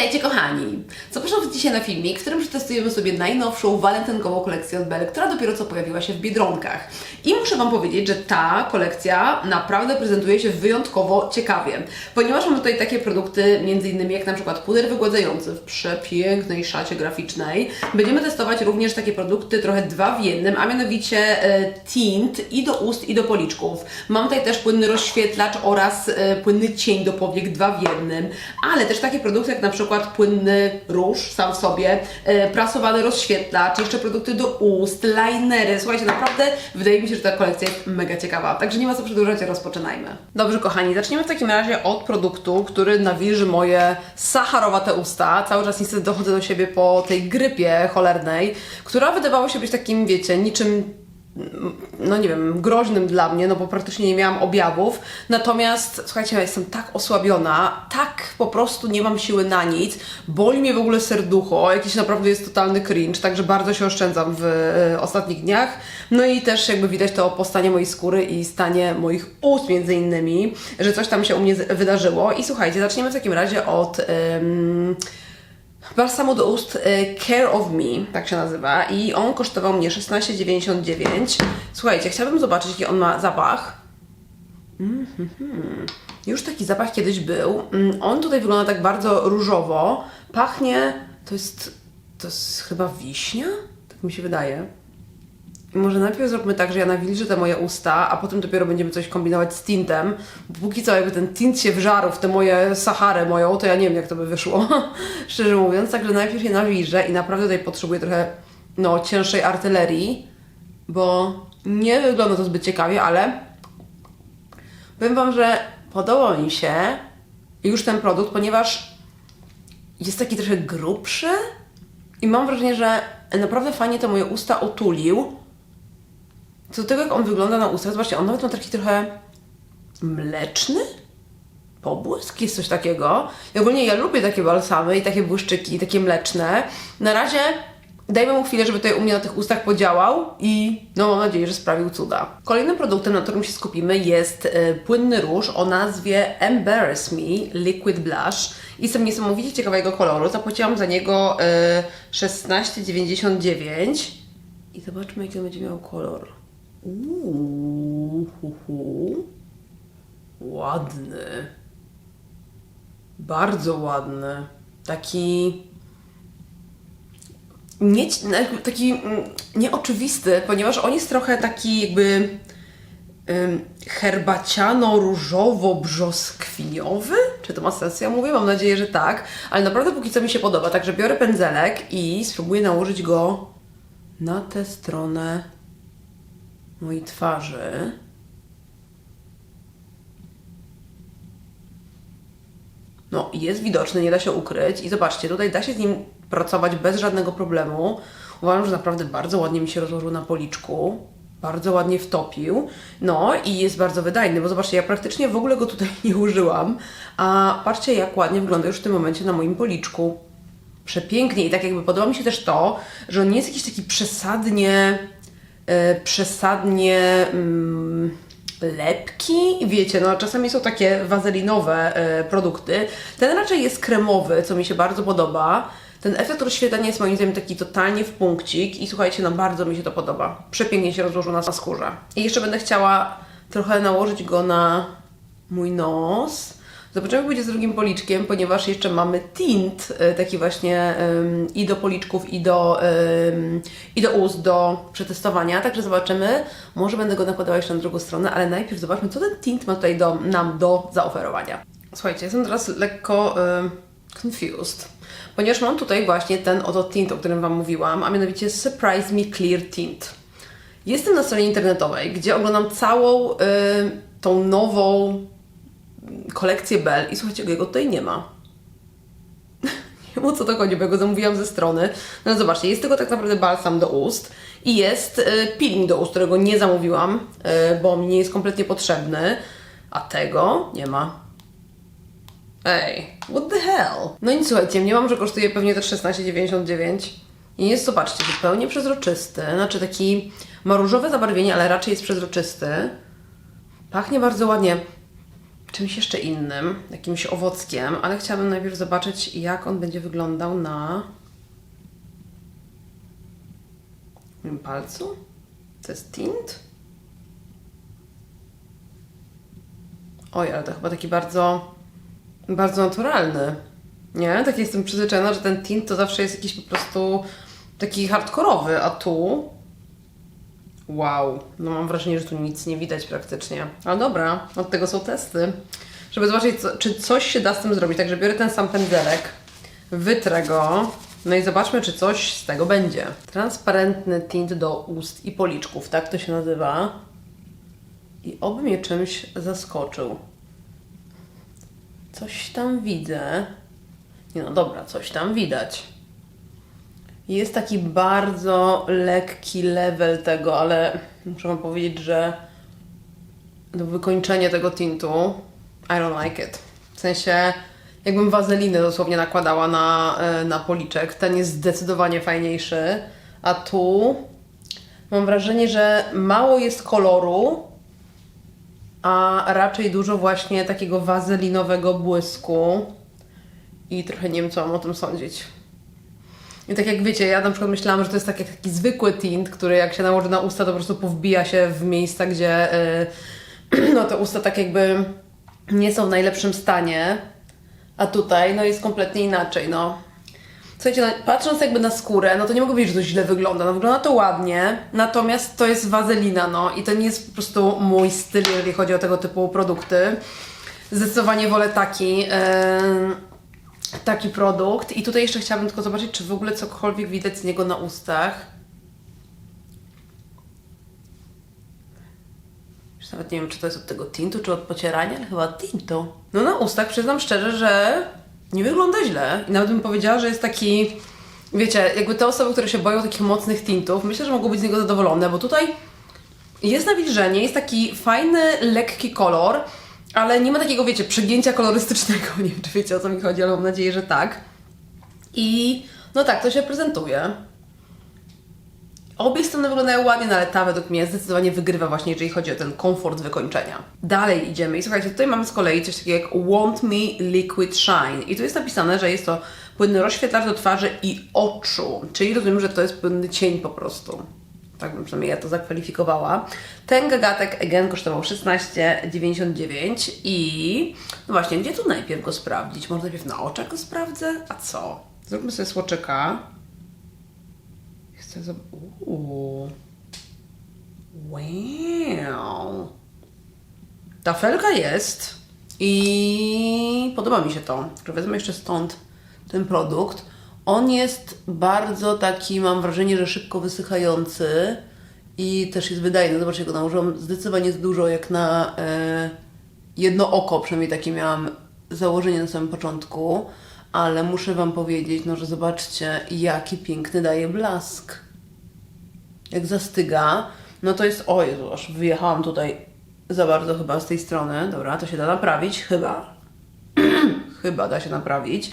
Witajcie kochani! Zapraszam Was dzisiaj na filmik, w którym przetestujemy sobie najnowszą walentynkową kolekcję od Belle, która dopiero co pojawiła się w Biedronkach. I muszę Wam powiedzieć, że ta kolekcja naprawdę prezentuje się wyjątkowo ciekawie, ponieważ mamy tutaj takie produkty, innymi jak na przykład puder wygładzający w przepięknej szacie graficznej. Będziemy testować również takie produkty trochę dwa w jednym, a mianowicie e, tint i do ust i do policzków. Mam tutaj też płynny rozświetlacz oraz e, płynny cień do powiek dwa w jednym, ale też takie produkty jak na przykład płynny róż sam w sobie, e, prasowany rozświetlacz, jeszcze produkty do ust, linery. Słuchajcie, naprawdę wydaje mi się, że ta kolekcja jest mega ciekawa. Także nie ma co przedłużać, rozpoczynajmy. Dobrze, kochani, zaczniemy w takim razie od produktu, który nawilży moje sacharowate usta. Cały czas niestety dochodzę do siebie po tej grypie cholernej, która wydawała się być takim, wiecie, niczym no nie wiem, groźnym dla mnie, no bo praktycznie nie miałam objawów. Natomiast, słuchajcie, ja jestem tak osłabiona, tak po prostu nie mam siły na nic, boli mnie w ogóle serducho, jakiś naprawdę jest totalny cringe, także bardzo się oszczędzam w e, ostatnich dniach. No i też jakby widać to po stanie mojej skóry i stanie moich ust między innymi, że coś tam się u mnie wydarzyło. I słuchajcie, zaczniemy w takim razie od... em, Balsamu do ust y, Care of Me, tak się nazywa, i on kosztował mnie 16,99. Słuchajcie, chciałabym zobaczyć, jaki on ma zapach. Mhm. Już taki zapach kiedyś był. Mm, On tutaj wygląda tak bardzo różowo. Pachnie, to jest, to jest chyba wiśnia? Tak mi się wydaje. Może najpierw zróbmy tak, że ja nawilżę te moje usta, a potem dopiero będziemy coś kombinować z tintem. Bo póki co jakby ten tint się wżarł w te moje Saharę moją, to ja nie wiem jak to by wyszło, szczerze mówiąc. Także najpierw je nawilżę i naprawdę tutaj potrzebuję trochę no, cięższej artylerii, bo nie wygląda to zbyt ciekawie, ale powiem Wam, że podobał mi się już ten produkt, ponieważ jest taki trochę grubszy i mam wrażenie, że naprawdę fajnie te moje usta otulił. Co do tego, jak on wygląda na ustach, zobaczcie, on nawet ma taki trochę mleczny pobłysk, jest coś takiego. I ogólnie ja lubię takie balsamy i takie błyszczyki, takie mleczne. Na razie dajmy mu chwilę, żeby tutaj u mnie na tych ustach podziałał i no mam nadzieję, że sprawił cuda. Kolejnym produktem, na którym się skupimy jest e, płynny róż o nazwie Embarrass Me Liquid Blush. Jestem niesamowicie ciekawa jego koloru. Zapłaciłam za niego e, 16,99 i zobaczmy jaki on będzie miał kolor. Uuu, hu, hu. Ładny. Bardzo ładny. Taki. Nie, taki mm, nieoczywisty, ponieważ on jest trochę taki jakby herbaciano-różowo-brzoskwiniowy? Czy to ma sens? Ja mówię, mam nadzieję, że tak, ale naprawdę póki co mi się podoba. Także biorę pędzelek i spróbuję nałożyć go na tę stronę mojej twarzy. No, jest widoczny, nie da się ukryć. I zobaczcie, tutaj da się z nim pracować bez żadnego problemu. Uważam, że naprawdę bardzo ładnie mi się rozłożył na policzku. Bardzo ładnie wtopił. No i jest bardzo wydajny, bo zobaczcie, ja praktycznie w ogóle go tutaj nie użyłam. A patrzcie, jak ładnie wygląda już w tym momencie na moim policzku. Przepięknie i tak jakby podoba mi się też to, że on nie jest jakiś taki przesadnie, przesadnie mm, lepki, wiecie, no czasami są takie wazelinowe e, produkty. Ten raczej jest kremowy, co mi się bardzo podoba. Ten efekt rozświetlenia jest moim zdaniem taki totalnie w punkcik i słuchajcie, no bardzo mi się to podoba. Przepięknie się rozłożył na skórze. I jeszcze będę chciała trochę nałożyć go na mój nos. Zobaczymy, jak będzie z drugim policzkiem, ponieważ jeszcze mamy tint e, taki właśnie i do policzków, i do, i do ust do przetestowania. Także zobaczymy. Może będę go nakładała jeszcze na drugą stronę, ale najpierw zobaczmy, co ten tint ma tutaj do, nam do zaoferowania. Słuchajcie, jestem teraz lekko confused, ponieważ mam tutaj właśnie ten oto tint, o którym Wam mówiłam, a mianowicie Surprise Me Clear Tint. Jestem na stronie internetowej, gdzie oglądam całą em, tą nową kolekcję Bell i słuchajcie, jego tutaj nie ma. nie wiem o co to chodzi, bo ja go zamówiłam ze strony. No zobaczcie, jest tylko tak naprawdę balsam do ust i jest y, peeling do ust, którego nie zamówiłam, y, bo mi nie jest kompletnie potrzebny, a tego nie ma. Ej, what the hell? No i słuchajcie, mnie mam, że kosztuje pewnie też 16,99 i jest, zobaczcie, zupełnie przezroczysty, znaczy taki ma różowe zabarwienie, ale raczej jest przezroczysty. Pachnie bardzo ładnie. Czymś jeszcze innym, jakimś owockiem, ale chciałabym najpierw zobaczyć, jak on będzie wyglądał na moim palcu. To jest tint. Oj, ale to chyba taki bardzo, bardzo naturalny. Nie? Tak jestem przyzwyczajona, że ten tint to zawsze jest jakiś po prostu taki hardkorowy, a tu Wow, no mam wrażenie, że tu nic nie widać praktycznie. Ale dobra, od tego są testy. Żeby zobaczyć, co, czy coś się da z tym zrobić. Także biorę ten sam pędzelek, wytrę go, no i zobaczmy, czy coś z tego będzie. Transparentny tint do ust i policzków, tak to się nazywa. I oby mnie czymś zaskoczył. Coś tam widzę. Nie no dobra, coś tam widać. Jest taki bardzo lekki level tego, ale muszę Wam powiedzieć, że do wykończenia tego tintu I don't like it. W sensie, jakbym wazelinę dosłownie nakładała na, e, na policzek. Ten jest zdecydowanie fajniejszy, a tu mam wrażenie, że mało jest koloru, a raczej dużo właśnie takiego wazelinowego błysku. I trochę nie wiem, co mam o tym sądzić. I tak jak wiecie, ja na przykład myślałam, że to jest taki, taki zwykły tint, który jak się nałoży na usta, to po prostu powbija się w miejsca, gdzie yy, no te usta tak jakby nie są w najlepszym stanie, a tutaj no jest kompletnie inaczej, no. Słuchajcie, no, patrząc jakby na skórę, no to nie mogę powiedzieć, że to źle wygląda. No wygląda to ładnie, natomiast to jest wazelina, no i to nie jest po prostu mój styl, jeżeli chodzi o tego typu produkty. Zdecydowanie wolę taki. Yy, taki produkt. I tutaj jeszcze chciałabym tylko zobaczyć, czy w ogóle cokolwiek widać z niego na ustach. Już nawet nie wiem, czy to jest od tego tintu, czy od pocierania, ale chyba tintu. No na ustach przyznam szczerze, że nie wygląda źle. I nawet bym powiedziała, że jest taki... Wiecie, jakby te osoby, które się boją takich mocnych tintów, myślę, że mogą być z niego zadowolone, bo tutaj jest nawilżenie, jest taki fajny, lekki kolor, ale nie ma takiego, wiecie, przegięcia kolorystycznego. Nie wiem, czy wiecie o co mi chodzi, ale mam nadzieję, że tak. I no tak, to się prezentuje. Obie strony wyglądają ładnie, no ale ta według mnie zdecydowanie wygrywa właśnie, jeżeli chodzi o ten komfort wykończenia. Dalej idziemy i słuchajcie, tutaj mamy z kolei coś takiego jak Want Me Liquid Shine. I tu jest napisane, że jest to płynny rozświetlacz do twarzy i oczu. Czyli rozumiem, że to jest płynny cień po prostu. Tak bym przynajmniej ja to zakwalifikowała. Ten gagatek again kosztował 16,99 i no właśnie, gdzie tu najpierw go sprawdzić? Może najpierw na oczach go sprawdzę? A co? Zróbmy sobie słoczyka. Chcę zobaczyć. Wow. Ta felka jest i podoba mi się to. Wezmę jeszcze stąd ten produkt. On jest bardzo taki, mam wrażenie, że szybko wysychający i też jest wydajny. Zobaczcie, go nałożyłam zdecydowanie dużo, jak na e, jedno oko, przynajmniej takie miałam założenie na samym początku, ale muszę Wam powiedzieć, no, że zobaczcie, jaki piękny daje blask. Jak zastyga, no to jest, o Jezu, aż wyjechałam tutaj za bardzo chyba z tej strony. Dobra, to się da naprawić, chyba. chyba da się naprawić.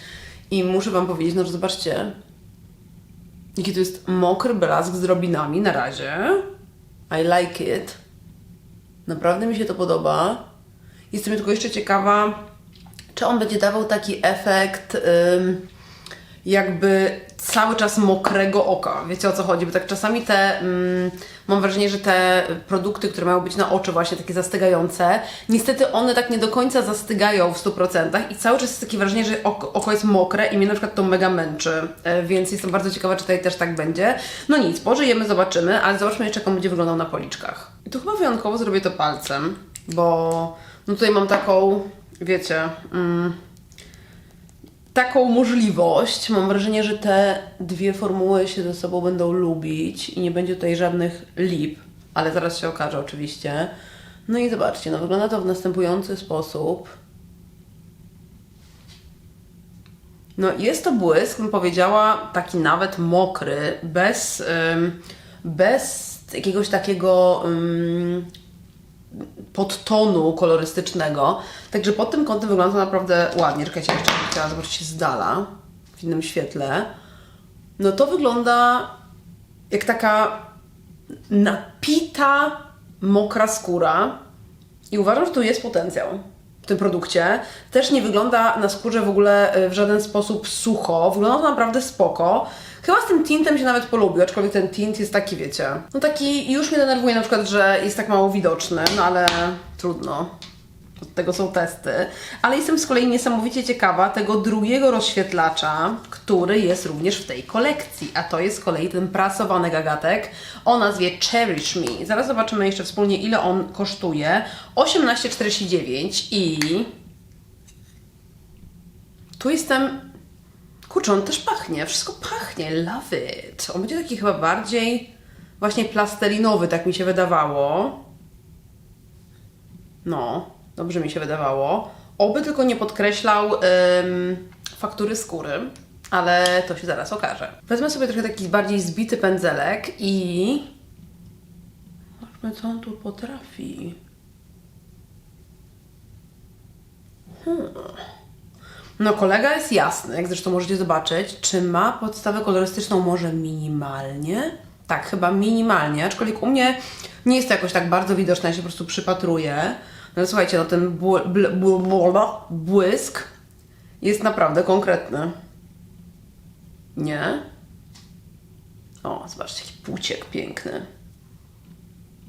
I muszę Wam powiedzieć, no że zobaczcie, jaki to jest mokry blask z drobinami na razie. I like it. Naprawdę mi się to podoba. Jestem tylko jeszcze ciekawa, czy on będzie dawał taki efekt jakby cały czas mokrego oka. Wiecie o co chodzi? Bo tak czasami te, ym, mam wrażenie, że te produkty, które mają być na oczy właśnie takie zastygające, niestety one tak nie do końca zastygają w 100% i cały czas jest takie wrażenie, że oko, oko jest mokre i mnie na przykład to mega męczy, e, więc jestem bardzo ciekawa, czy tutaj też tak będzie. No nic, pożyjemy, zobaczymy, ale zobaczmy jeszcze, jak on będzie wyglądał na policzkach. I tu chyba wyjątkowo zrobię to palcem, bo no tutaj mam taką, wiecie... Mm, taką możliwość. Mam wrażenie, że te dwie formuły się ze sobą będą lubić i nie będzie tutaj żadnych lip, ale zaraz się okaże oczywiście. No i zobaczcie, no wygląda to w następujący sposób. No jest to błysk, bym powiedziała, taki nawet mokry, bez, ym, bez jakiegoś takiego ym, podtonu kolorystycznego. Także pod tym kątem wygląda naprawdę ładnie. Czekajcie, jeszcze chciała zobaczyć z dala, w innym świetle. No to wygląda jak taka napita, mokra skóra. I uważam, że tu jest potencjał. tym produkcie. Też nie wygląda na skórze w ogóle y, w żaden sposób sucho. Wygląda to naprawdę spoko. Chyba z tym tintem się nawet polubił, aczkolwiek ten tint jest taki, wiecie, no taki już mnie denerwuje na przykład, że jest tak mało widoczny, no ale trudno. Od tego są testy. Ale jestem z kolei niesamowicie ciekawa tego drugiego rozświetlacza, który jest również w tej kolekcji. A to jest z kolei ten prasowany gagatek o nazwie Cherish Me. Zaraz zobaczymy jeszcze wspólnie, ile on kosztuje. 18,49 i... Tu jestem... Kurczę, on też pachnie. Wszystko pachnie. Love it. On będzie taki chyba bardziej właśnie plastelinowy, tak mi się wydawało. No, dobrze mi się wydawało. Oby tylko nie podkreślał ym, faktury skóry, ale to się zaraz okaże. Wezmę sobie trochę taki bardziej zbity pędzelek i. Zobaczmy, co on tu potrafi. Hmm. No, kolega jest jasny, jak zresztą możecie zobaczyć. Czy ma podstawę kolorystyczną może minimalnie? Tak, chyba minimalnie, aczkolwiek u mnie nie jest to jakoś tak bardzo widoczne, ja się po prostu przypatruję. No słuchajcie, no ten bł bl bl bl błysk jest naprawdę konkretny. Nie? O, zobaczcie, jaki płóciek piękny.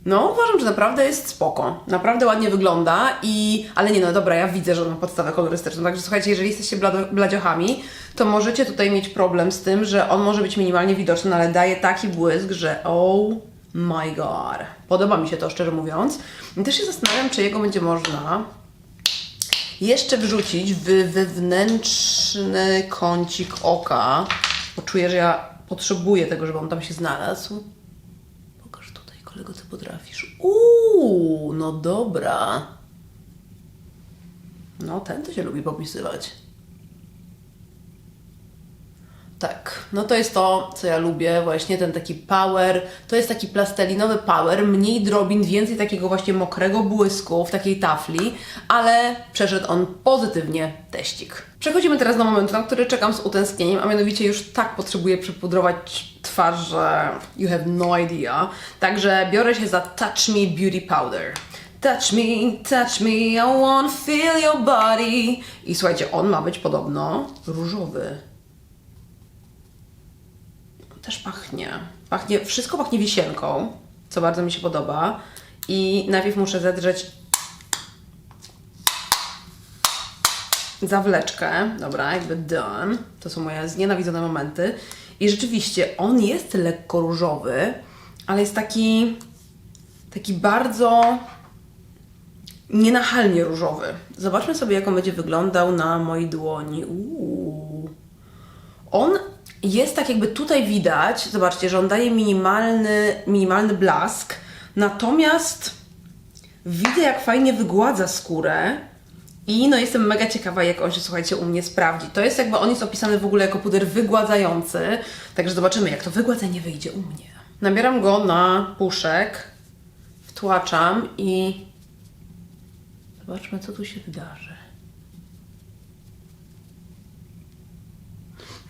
No, uważam, że naprawdę jest spoko. Naprawdę ładnie wygląda i... Ale nie, no dobra, ja widzę, że ma podstawę kolorystyczną. Także słuchajcie, jeżeli jesteście blado- bladziochami, to możecie tutaj mieć problem z tym, że on może być minimalnie widoczny, no ale daje taki błysk, że oh my god. Podoba mi się to, szczerze mówiąc. I też się zastanawiam, czy jego będzie można jeszcze wrzucić w wewnętrzny kącik oka, bo czuję, że ja potrzebuję tego, żeby on tam się znalazł. Kolego, co potrafisz. Uuu, no dobra. No, ten to się lubi popisywać. Tak, no to jest to, co ja lubię, właśnie ten taki power. To jest taki plastelinowy power, mniej drobin, więcej takiego właśnie mokrego błysku w takiej tafli, ale przeszedł on pozytywnie teścik. Przechodzimy teraz do momentu, na który czekam z utęsknieniem, a mianowicie już tak potrzebuję przypudrować twarz, że you have no idea. Także biorę się za Touch Me Beauty Powder. Touch me, touch me, I wanna feel your body. I słuchajcie, on ma być podobno różowy też pachnie. Pachnie, wszystko pachnie wisienką, co bardzo mi się podoba. I najpierw muszę zedrzeć zawleczkę. Dobra, jakby done. To są moje znienawidzone momenty. I rzeczywiście, on jest lekko różowy, ale jest taki, taki bardzo nienachalnie różowy. Zobaczmy sobie, jak on będzie wyglądał na mojej dłoni. Uuu. On jest tak jakby tutaj widać, zobaczcie, że on daje minimalny, minimalny blask, natomiast widzę jak fajnie wygładza skórę i no jestem mega ciekawa jak on się, słuchajcie, u mnie sprawdzi. To jest jakby, on jest opisany w ogóle jako puder wygładzający, także zobaczymy jak to wygładzenie wyjdzie u mnie. Nabieram go na puszek, wtłaczam i zobaczmy co tu się wydarzy.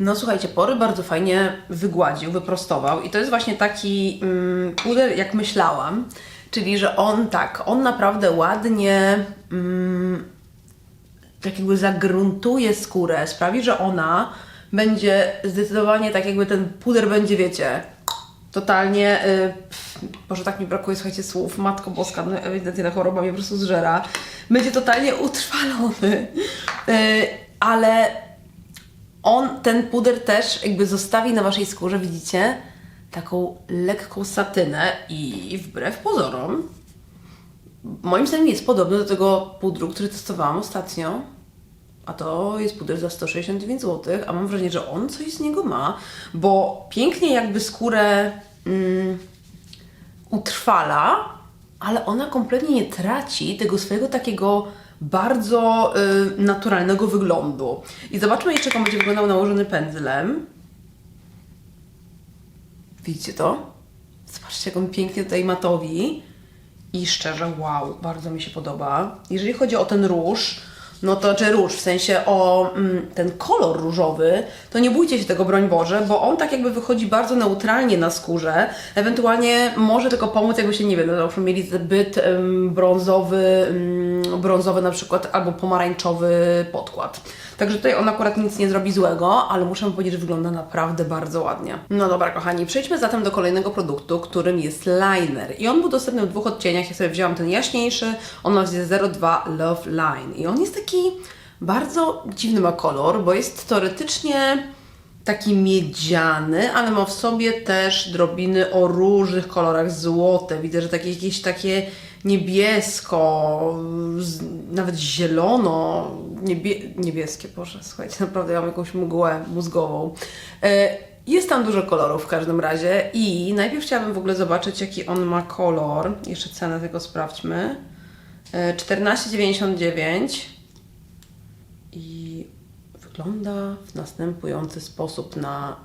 No słuchajcie, pory bardzo fajnie wygładził, wyprostował i to jest właśnie taki mm, puder, jak myślałam, czyli że on tak, on naprawdę ładnie mm, tak jakby zagruntuje skórę, sprawi, że ona będzie zdecydowanie tak jakby ten puder będzie, wiecie, totalnie, y, Boże, tak mi brakuje, słuchajcie, słów, Matko Boska, no ewidentnie ta choroba mnie po prostu zżera, będzie totalnie utrwalony, y, ale on, ten puder też jakby zostawi na waszej skórze, widzicie, taką lekką satynę i wbrew pozorom, moim zdaniem jest podobny do tego pudru, który testowałam ostatnio. A to jest puder za 169 zł, a mam wrażenie, że on coś z niego ma, bo pięknie jakby skórę mm, utrwala, ale ona kompletnie nie traci tego swojego takiego bardzo y, naturalnego wyglądu. I zobaczmy jeszcze, jak on będzie wyglądał nałożony pędzlem. Widzicie to? Zobaczcie, jak on pięknie tutaj matowi. I szczerze, wow, bardzo mi się podoba. Jeżeli chodzi o ten róż, no to czy róż, w sensie o mm, ten kolor różowy, to nie bójcie się tego, broń Boże, bo on tak jakby wychodzi bardzo neutralnie na skórze. Ewentualnie może tylko pomóc, jakbyście, nie wiem, no, przykład mieli zbyt em, brązowy, em, brązowy na przykład albo pomarańczowy podkład. Także tutaj on akurat nic nie zrobi złego, ale muszę powiedzieć, że wygląda naprawdę bardzo ładnie. No dobra, kochani, przejdźmy zatem do kolejnego produktu, którym jest liner. I on był dostępny w dwóch odcieniach. Ja sobie wzięłam ten jaśniejszy, on ma wzór 02 Love Line. I on jest taki bardzo dziwny ma kolor, bo jest teoretycznie taki miedziany, ale ma w sobie też drobiny o różnych kolorach, złote. Widzę, że takie jakieś takie niebiesko, z- nawet zielono, niebie, niebieskie, Boże, słuchajcie, naprawdę ja mam jakąś mgłę mózgową. E, Jest tam dużo kolorów w każdym razie i najpierw chciałabym w ogóle zobaczyć, jaki on ma kolor. Jeszcze cenę tego sprawdźmy. E, 14,99 i wygląda w następujący sposób na,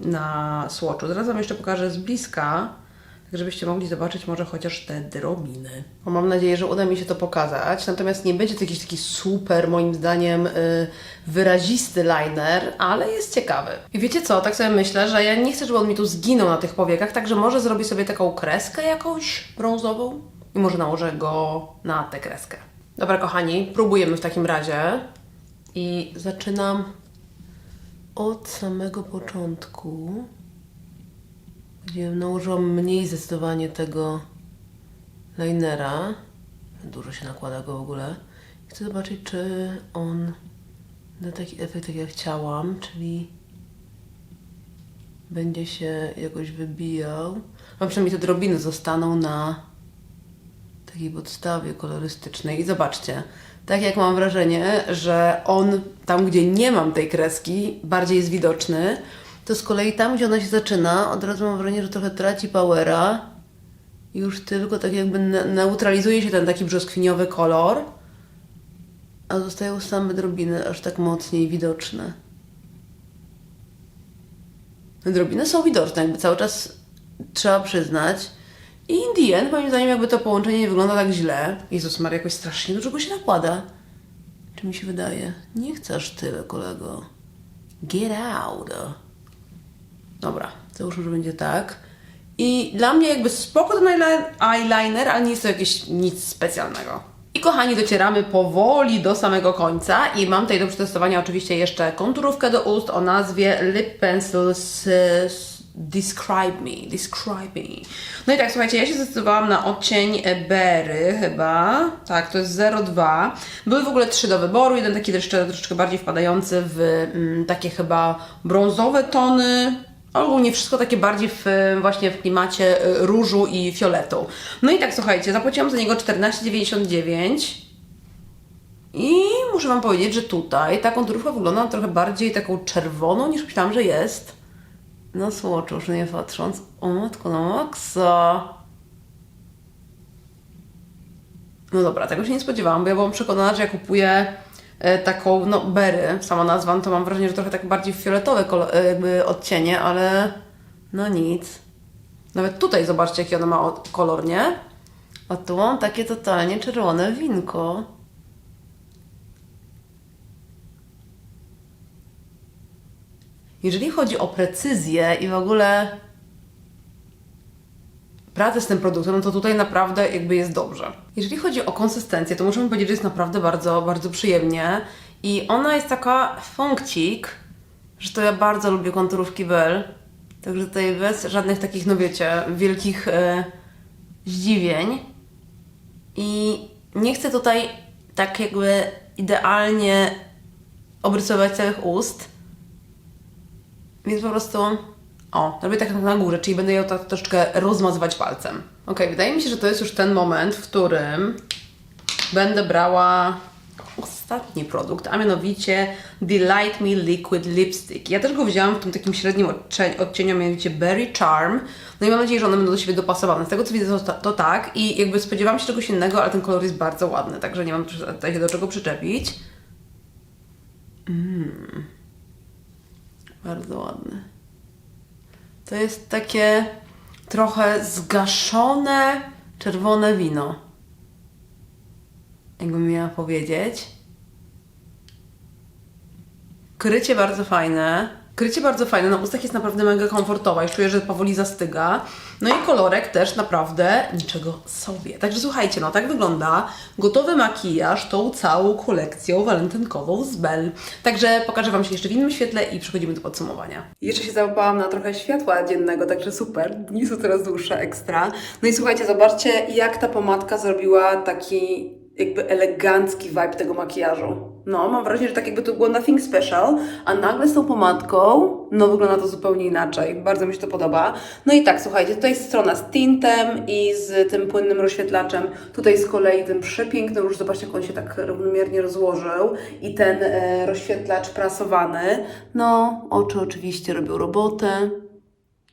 na słoczu. Zaraz Wam jeszcze pokażę z bliska, tak żebyście mogli zobaczyć może chociaż te drobiny. Mam nadzieję, że uda mi się to pokazać. Natomiast nie będzie to jakiś taki super, moim zdaniem, y, wyrazisty liner, ale jest ciekawy. I wiecie co, tak sobie myślę, że ja nie chcę, żeby on mi tu zginął na tych powiekach, także może zrobię sobie taką kreskę jakąś brązową i może nałożę go na tę kreskę. Dobra, kochani, próbujemy w takim razie. I zaczynam od samego początku, gdzie nałożyłam mniej zdecydowanie tego linera. Dużo się nakłada go w ogóle. Chcę zobaczyć, czy on da taki efekt, jak ja chciałam, czyli będzie się jakoś wybijał. A przynajmniej te drobiny zostaną na takiej podstawie kolorystycznej. I zobaczcie, tak jak mam wrażenie, że on tam, gdzie nie mam tej kreski, bardziej jest widoczny, to z kolei tam, gdzie ona się zaczyna, od razu mam wrażenie, że trochę traci powera. Już tylko tak jakby ne- neutralizuje się ten taki brzoskwiniowy kolor, a zostają same drobiny aż tak mocniej widoczne. Drobiny są widoczne, jakby cały czas trzeba przyznać. I in the end, moim zdaniem, jakby to połączenie nie wygląda tak źle. Jezus Maria, jakoś strasznie dużo go się nakłada. Czy mi się wydaje? Nie chcę aż tyle, kolego. Get out. Dobra, załóżmy, że będzie tak. I dla mnie jakby spoko ten eyeli- eyeliner, ale nie jest to jakieś nic specjalnego. I kochani, docieramy powoli do samego końca i mam tutaj do przetestowania oczywiście jeszcze konturówkę do ust o nazwie Lip Pencils e, Describe Me, Describe Me. No i tak, słuchajcie, ja się zdecydowałam na odcień Berry chyba, tak, to jest 02. Były w ogóle trzy do wyboru, jeden taki jeszcze troszeczkę bardziej wpadający w mm, takie chyba brązowe tony, Ogólnie wszystko takie bardziej w, właśnie w klimacie y, różu i fioletu. No i tak, słuchajcie, zapłaciłam za niego 14,99 i muszę Wam powiedzieć, że tutaj ta konturówka wygląda trochę bardziej taką czerwoną niż myślałam, że jest. Na słoczu, już nie patrząc. O matko, na maksa. No dobra, tego się nie spodziewałam, bo ja byłam przekonana, że ja kupuję e, taką, no berry, sama nazwa, no to mam wrażenie, że trochę tak bardziej fioletowe e, jakby odcienie, ale no nic. Nawet tutaj zobaczcie, jaki ona ma kolor, nie? A tu mam takie totalnie czerwone winko. Jeżeli chodzi o precyzję i w ogóle pracę z tym produktem, no to tutaj naprawdę jakby jest dobrze. Jeżeli chodzi o konsystencję, to muszę powiedzieć, że jest naprawdę bardzo, bardzo przyjemnie i ona jest taka funkcik, że to ja bardzo lubię konturówki Bell. Także tutaj bez żadnych takich, no wiecie, wielkich e, zdziwień. I nie chcę tutaj tak jakby idealnie obrysować całych ust, więc po prostu, o, robię tak na górze, czyli będę ją tak troszeczkę rozmazywać palcem. Ok, wydaje mi się, że to jest już ten moment, w którym będę brała ostatni produkt, a mianowicie Delight Me Liquid Lipstick. Ja też go wzięłam w tym takim średnim odcieniu, mianowicie Berry Charm. No i mam nadzieję, że one będą do siebie dopasowane. Z tego co widzę, to, to tak. I jakby spodziewałam się czegoś innego, ale ten kolor jest bardzo ładny, także nie mam tutaj się do czego przyczepić. Bardzo ładny to jest takie trochę zgaszone czerwone wino. Jakbym miała powiedzieć. Krycie bardzo fajne. Krycie bardzo fajne, na ustach jest naprawdę mega komfortowa. Już czuję, że powoli zastyga. No i kolorek też naprawdę niczego sobie. Także słuchajcie, no tak wygląda gotowy makijaż tą całą kolekcją walentynkową z Bell. Także pokażę Wam się jeszcze w innym świetle i przechodzimy do podsumowania. Jeszcze się załapałam na trochę światła dziennego, także super. Dni są coraz dłuższe, ekstra. No i słuchajcie, zobaczcie jak ta pomadka zrobiła taki jakby elegancki vibe tego makijażu. No, mam wrażenie, że tak jakby to było nothing special, a nagle z tą pomadką, no wygląda to zupełnie inaczej. Bardzo mi się to podoba. No i tak, słuchajcie, tutaj jest strona z tintem i z tym płynnym rozświetlaczem. Tutaj z kolei ten przepiękny róż, zobaczcie jak on się tak równomiernie rozłożył. I ten e, rozświetlacz prasowany. No, oczy oczywiście robią robotę.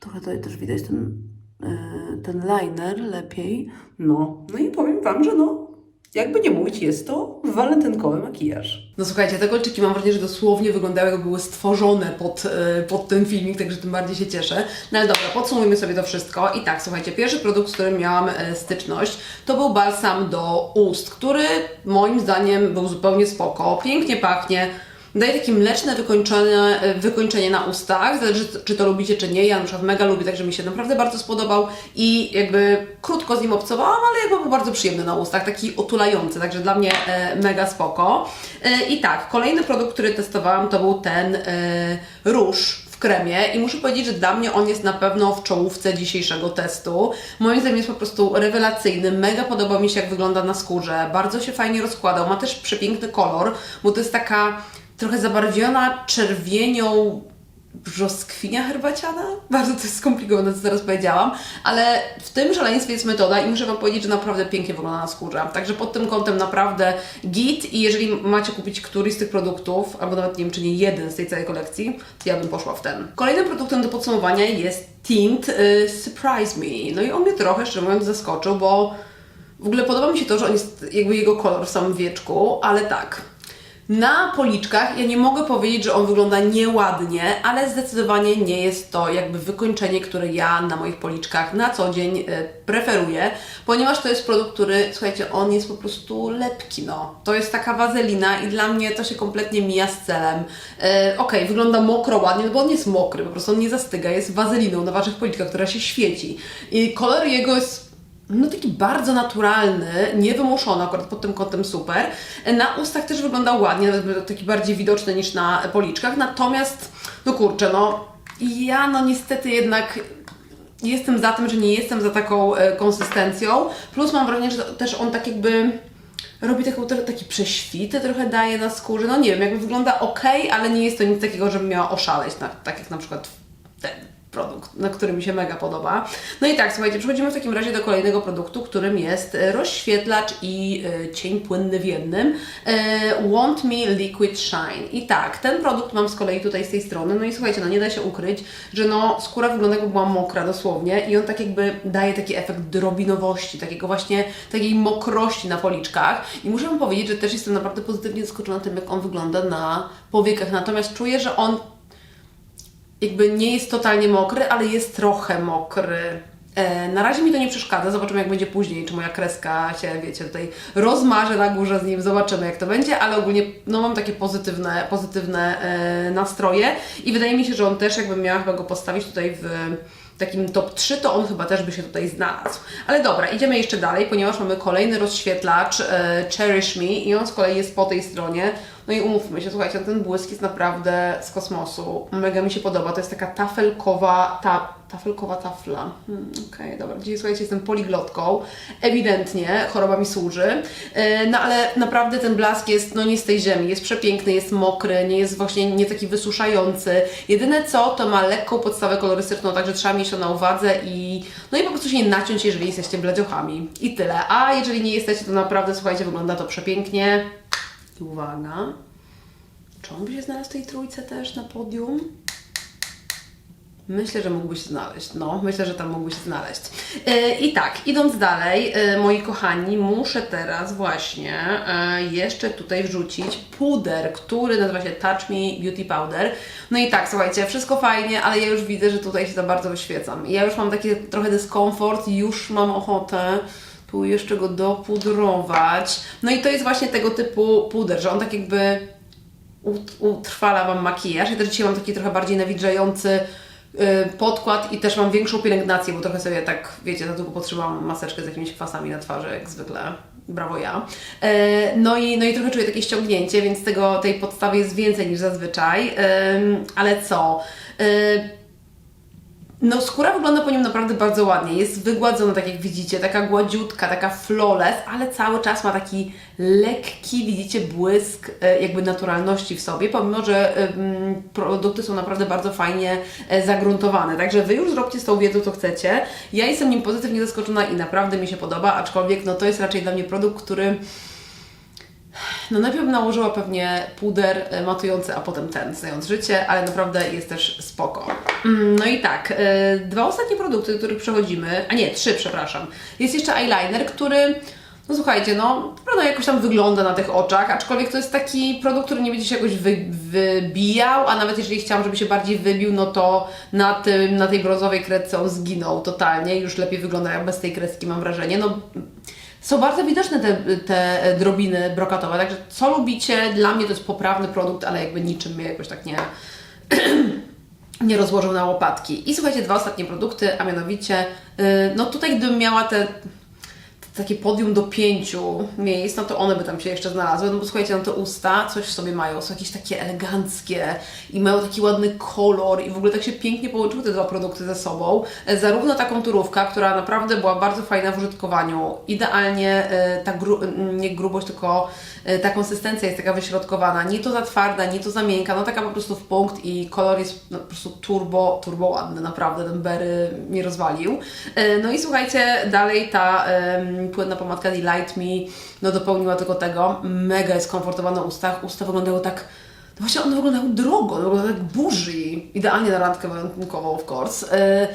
Trochę tutaj też widać ten, e, ten liner lepiej. No, no i powiem Wam, że no, jakby nie mówić, jest to walentynkowy makijaż. No słuchajcie, te kolczyki mam wrażenie, że dosłownie wyglądały jakby były stworzone pod, e, pod ten filmik, także tym bardziej się cieszę. No ale dobra, podsumujmy sobie to wszystko. I tak, słuchajcie, pierwszy produkt, z którym miałam e, styczność, to był balsam do ust, który moim zdaniem był zupełnie spoko, pięknie pachnie, Daje takie mleczne wykończenie, wykończenie na ustach, zależy czy to lubicie czy nie. Ja na przykład mega lubię, także mi się naprawdę bardzo spodobał i jakby krótko z nim obcowałam, ale jakby był bardzo przyjemny na ustach, taki otulający, także dla mnie e, mega spoko. E, I tak, kolejny produkt, który testowałam to był ten e, róż kremie i muszę powiedzieć, że dla mnie on jest na pewno w czołówce dzisiejszego testu. Moim zdaniem jest po prostu rewelacyjny, mega podoba mi się jak wygląda na skórze, bardzo się fajnie rozkładał, ma też przepiękny kolor, bo to jest taka trochę zabarwiona czerwienią brzoskwinia herbaciana? Bardzo to jest skomplikowane, co teraz powiedziałam, ale w tym szaleństwie jest metoda i muszę Wam powiedzieć, że naprawdę pięknie wygląda na skórze. Także pod tym kątem naprawdę git i jeżeli macie kupić któryś z tych produktów, albo nawet nie wiem, czy nie jeden z tej całej kolekcji, to ja bym poszła w ten. Kolejnym produktem do podsumowania jest Tint y, Surprise Me. No i on mnie trochę, szczerze mówiąc, zaskoczył, bo w ogóle podoba mi się to, że on jest jakby jego kolor w samym wieczku, ale tak, na policzkach ja nie mogę powiedzieć, że on wygląda nieładnie, ale zdecydowanie nie jest to jakby wykończenie, które ja na moich policzkach na co dzień e, preferuję, ponieważ to jest produkt, który, słuchajcie, on jest po prostu lepki, no. To jest taka wazelina i dla mnie to się kompletnie mija z celem. E, Okej, wygląda mokro, ładnie, no bo on jest mokry, po prostu on nie zastyga, jest wazeliną na Waszych policzkach, która się świeci. I kolor jego jest no taki bardzo naturalny, niewymuszony akurat pod tym kątem super. Na ustach też wyglądał ładnie, nawet taki bardziej widoczny niż na policzkach, natomiast no kurczę, no ja no niestety jednak jestem za tym, że nie jestem za taką e, konsystencją, plus mam wrażenie, że też on tak jakby robi taką, taki prześwity, trochę daje na skórze, no nie wiem, jakby wygląda ok, ale nie jest to nic takiego, żebym miała oszaleć, tak jak na przykład ten produkt, na który mi się mega podoba. No i tak, słuchajcie, przechodzimy w takim razie do kolejnego produktu, którym jest e, rozświetlacz i e, cień płynny w jednym. E, Want Me Liquid Shine. I tak, ten produkt mam z kolei tutaj z tej strony. No i słuchajcie, no nie da się ukryć, że no skóra wygląda jakby była mokra dosłownie i on tak jakby daje taki efekt drobinowości, takiego właśnie, takiej mokrości na policzkach. I muszę Wam powiedzieć, że też jestem naprawdę pozytywnie zaskoczona tym, jak on wygląda na powiekach. Natomiast czuję, że on jakby nie jest totalnie mokry, ale jest trochę mokry. E, na razie mi to nie przeszkadza, zobaczymy jak będzie później, czy moja kreska się, wiecie, tutaj rozmarzy na górze z nim, zobaczymy jak to będzie, ale ogólnie no mam takie pozytywne, pozytywne e, nastroje i wydaje mi się, że on też jakbym miała chyba go postawić tutaj w takim top 3, to on chyba też by się tutaj znalazł. Ale dobra, idziemy jeszcze dalej, ponieważ mamy kolejny rozświetlacz e, Cherish Me i on z kolei jest po tej stronie. No i umówmy się, słuchajcie, ten błysk jest naprawdę z kosmosu. Mega mi się podoba. To jest taka tafelkowa, ta, tafelkowa tafla. Hmm, Okej, okay, dobra. Dzisiaj, słuchajcie, jestem poliglotką. Ewidentnie choroba mi służy. Yy, no ale naprawdę ten blask jest, no nie z tej ziemi. Jest przepiękny, jest mokry, nie jest właśnie nie taki wysuszający. Jedyne co, to ma lekką podstawę kolorystyczną, także trzeba mieć to na uwadze i no i po prostu się nie naciąć, jeżeli jesteście bladziochami. I tyle. A jeżeli nie jesteście, to naprawdę, słuchajcie, wygląda to przepięknie. I uwaga, czy on by się znalazł w tej trójce też na podium? Myślę, że mógłby się znaleźć. No, myślę, że tam mógłby się znaleźć. Yy, I tak, idąc dalej, yy, moi kochani, muszę teraz właśnie yy, jeszcze tutaj wrzucić puder, który nazywa się Touch Me Beauty Powder. No i tak, słuchajcie, wszystko fajnie, ale ja już widzę, że tutaj się za bardzo wyświecam. Ja już mam taki trochę dyskomfort, już mam ochotę tu jeszcze go dopudrować. No i to jest właśnie tego typu puder, że on tak jakby ut- utrwala Wam makijaż. Ja też dzisiaj mam taki trochę bardziej nawilżający y, podkład i też mam większą pielęgnację, bo trochę sobie tak, wiecie, za długo potrzebowałam maseczkę z jakimiś kwasami na twarzy, jak zwykle. Brawo ja. E, No i, no i trochę czuję takie ściągnięcie, więc tego, tej podstawy jest więcej niż zazwyczaj. Ym, Ale co? No, skóra wygląda po nim naprawdę bardzo ładnie. Jest wygładzona, tak jak widzicie, taka gładziutka, taka flawless, ale cały czas ma taki lekki, widzicie, błysk e, jakby naturalności w sobie, pomimo że em, produkty są naprawdę bardzo fajnie e, zagruntowane. Także Wy już zróbcie z tą wiedzą, co chcecie. Ja jestem nim pozytywnie zaskoczona i naprawdę mi się podoba, aczkolwiek no, to jest raczej dla mnie produkt, który no najpierw nałożyła pewnie puder e, matujący, a potem ten, znając życie, ale naprawdę jest też spoko. Mm, No i tak, e, dwa ostatnie produkty, do których przechodzimy, a nie, trzy, przepraszam. Jest jeszcze eyeliner, który, no słuchajcie, no prawda jakoś tam wygląda na tych oczach, aczkolwiek to jest taki produkt, który nie będzie się jakoś wy, wybijał, a nawet jeżeli chciałam, żeby się bardziej wybił, no to na, tym, na tej brązowej kredce on zginął totalnie, już lepiej wygląda jak bez tej kreski, mam wrażenie. No, są bardzo widoczne te, te drobiny brokatowe, także co lubicie, dla mnie to jest poprawny produkt, ale jakby niczym mnie jakoś tak nie, nie rozłożył na łopatki. I słuchajcie, dwa ostatnie produkty, a mianowicie, yy, no tutaj gdybym miała te takie podium do pięciu miejsc, no to one by tam się jeszcze znalazły, no bo słuchajcie, no te usta coś w sobie mają, są jakieś takie eleganckie i mają taki ładny kolor i w ogóle tak się pięknie połączyły te dwa produkty ze sobą. E, Zarówno ta konturówka, która naprawdę była bardzo fajna w użytkowaniu, idealnie e, ta gru, m, nie grubość, tylko e, ta konsystencja jest taka wyśrodkowana, nie to za twarda, nie to za miękka, no taka po prostu w punkt i kolor jest no, po prostu turbo, turbo ładny, naprawdę ten Berry mi rozwalił. E, No i słuchajcie, dalej ta płynna pomadka Delight Me no dopełniła tylko tego. Mega jest komfortowa na ustach. Usta wyglądały tak no właśnie one wyglądały drogo, one wyglądały jak burzy. Idealnie na randkę walentynkową, of course. E,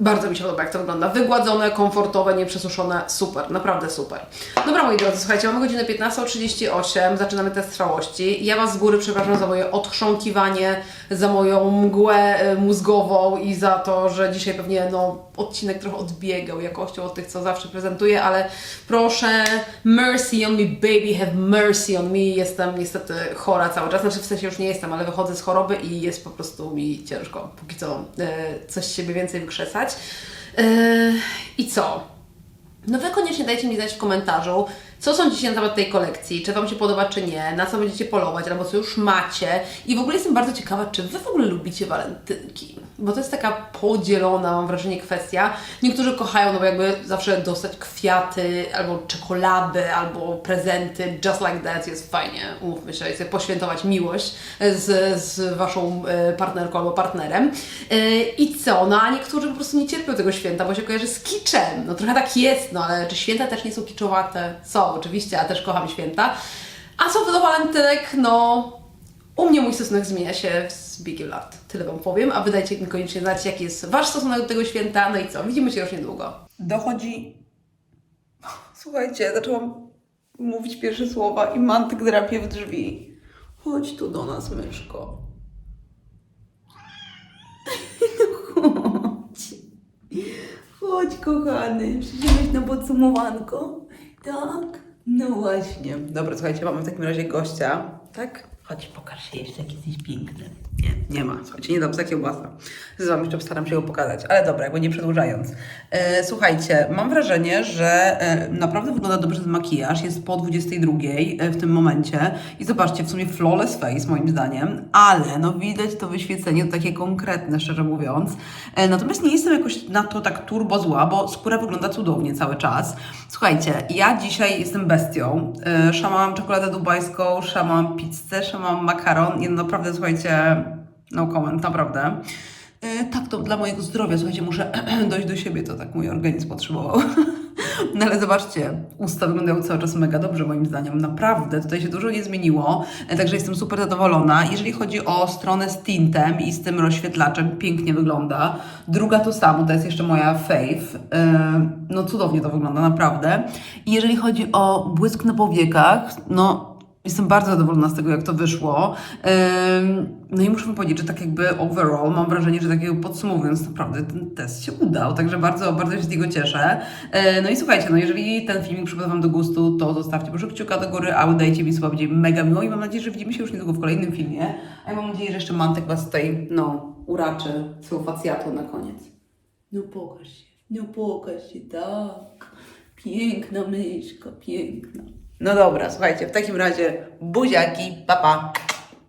bardzo mi się podoba, jak to wygląda. Wygładzone, komfortowe, nieprzesuszone. Super, naprawdę super. Dobra, moi drodzy, słuchajcie, mamy godzinę 15.38, zaczynamy test trwałości. Ja Was z góry przepraszam za moje odchrząkiwanie, za moją mgłę e, mózgową i za to, że dzisiaj pewnie no, odcinek trochę odbiegał jakością od tych, co zawsze prezentuję, ale proszę, mercy on me, baby, have mercy on me. Jestem niestety chora cały czas, znaczy w sensie już nie jestem, ale wychodzę z choroby i jest po prostu mi ciężko póki co e, coś z siebie więcej wykrzesać. E, I co? No wy koniecznie dajcie mi znać w komentarzu, co sądzicie na temat tej kolekcji, czy Wam się podoba, czy nie, na co będziecie polować, albo co już macie. I w ogóle jestem bardzo ciekawa, czy Wy w ogóle lubicie walentynki, bo to jest taka podzielona, mam wrażenie, kwestia. Niektórzy kochają, no bo jakby zawsze dostać kwiaty, albo czekolady, albo prezenty, just like that, jest fajnie, umówmy się, sobie poświętować miłość z, z Waszą e, partnerką albo partnerem. E, I co? No a niektórzy po prostu nie cierpią tego święta, bo się kojarzy z kiczem. No trochę tak jest, no ale czy święta też nie są kiczowate? Są, oczywiście, a też kocham święta. A co do walentynek, no u mnie mój stosunek zmienia się z biegiem lat. Tyle Wam powiem, a wydajcie mi koniecznie znać, jaki jest Wasz stosunek do tego święta. No i co? Widzimy się już niedługo. Dochodzi... Słuchajcie, zaczęłam mówić pierwsze słowa i mantyk drapie w drzwi. Chodź tu do nas, myszko. Chodź. Chodź, kochany. Przyjdziesz na podsumowanko? Tak? No właśnie. Dobra, słuchajcie, mamy w takim razie gościa. Tak? Chodź, pokaż się jeszcze, jak jesteś piękny. Nie, nie ma. Słuchajcie, nie dam za kiełbasa. Z wami jeszcze staram się go pokazać. Ale dobra, jakby nie przedłużając. E, słuchajcie, mam wrażenie, że e, naprawdę wygląda dobrze ten makijaż. Jest po 22 e, w tym momencie. I zobaczcie, w sumie flawless face moim zdaniem. Ale no widać to wyświecenie to takie konkretne, szczerze mówiąc. E, natomiast nie jestem jakoś na to tak turbo zła, bo skóra wygląda cudownie cały czas. Słuchajcie, ja dzisiaj jestem bestią. E, szamałam czekoladę dubajską, szamałam pizzę, szamałam makaron. Nie, no naprawdę, słuchajcie, no comment, naprawdę. E, tak, to dla mojego zdrowia, słuchajcie, muszę dojść do siebie, to tak mój organizm potrzebował. No ale zobaczcie, usta wyglądają cały czas mega dobrze moim zdaniem, naprawdę, tutaj się dużo nie zmieniło, e, także jestem super zadowolona. Jeżeli chodzi o stronę z tintem i z tym rozświetlaczem, pięknie wygląda. Druga to samo, to jest jeszcze moja fave, E, no cudownie to wygląda, naprawdę. I jeżeli chodzi o błysk na powiekach, no Jestem bardzo zadowolona z tego, jak to wyszło. No i muszę powiedzieć, że tak jakby overall mam wrażenie, że takiego podsumowując, naprawdę ten test się udał, także bardzo, bardzo się z niego cieszę. E, No i słuchajcie, no jeżeli ten filmik przypadł wam do gustu, to zostawcie proszę kciuka do góry, a udajcie mi słowa, będzie mega miło i mam nadzieję, że widzimy się już niedługo w kolejnym filmie. A ja mam nadzieję, że jeszcze Mantek was tutaj, no, uraczy swoją facjatą na koniec. No pokaż się, no pokaż się, tak. Piękna myszka, piękna. No dobra, słuchajcie, w takim razie buziaki, papa. Pa.